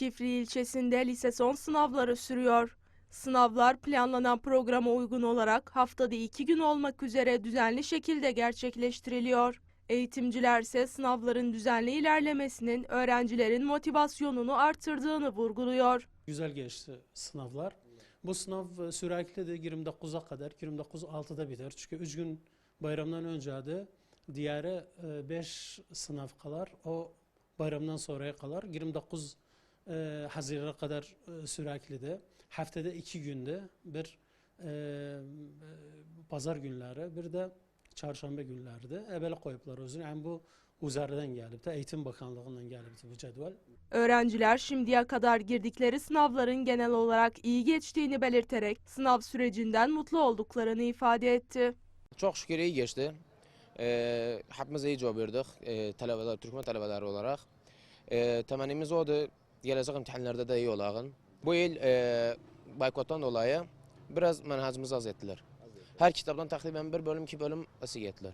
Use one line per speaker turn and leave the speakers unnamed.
Zulkifli ilçesinde lise son sınavları sürüyor. Sınavlar planlanan programa uygun olarak haftada iki gün olmak üzere düzenli şekilde gerçekleştiriliyor. Eğitimciler ise sınavların düzenli ilerlemesinin öğrencilerin motivasyonunu artırdığını vurguluyor.
Güzel geçti sınavlar. Bu sınav e, sürekli de 29'a kadar, 29 6'da biter. Çünkü 3 gün bayramdan önceydi. Diğeri 5 sınav kalar. O bayramdan sonraya kalar. 29 e, Haziran'a kadar e, sürekli de. Haftada 2 günde bir e, e, pazar günleri, bir de çarşamba günlerdi. Ebele koyuplar özür. Yani bu üzerinden gelipti. Eğitim Bakanlığı'ndan gelipti bu cedvel.
Öğrenciler şimdiye kadar girdikleri sınavların genel olarak iyi geçtiğini belirterek sınav sürecinden mutlu olduklarını ifade etti.
Çok şükür iyi geçti. Ee, hepimiz iyi cevap verdik. Ee, talebeler, Türkmen talebeleri olarak. Ee, temennimiz oydu. Gelecek imtihanlarda da iyi olalım. Bu yıl e, boykottan dolayı biraz menhacımızı az ettiler. Her kitaptan takriben bir bölüm, iki bölüm esik ettiler.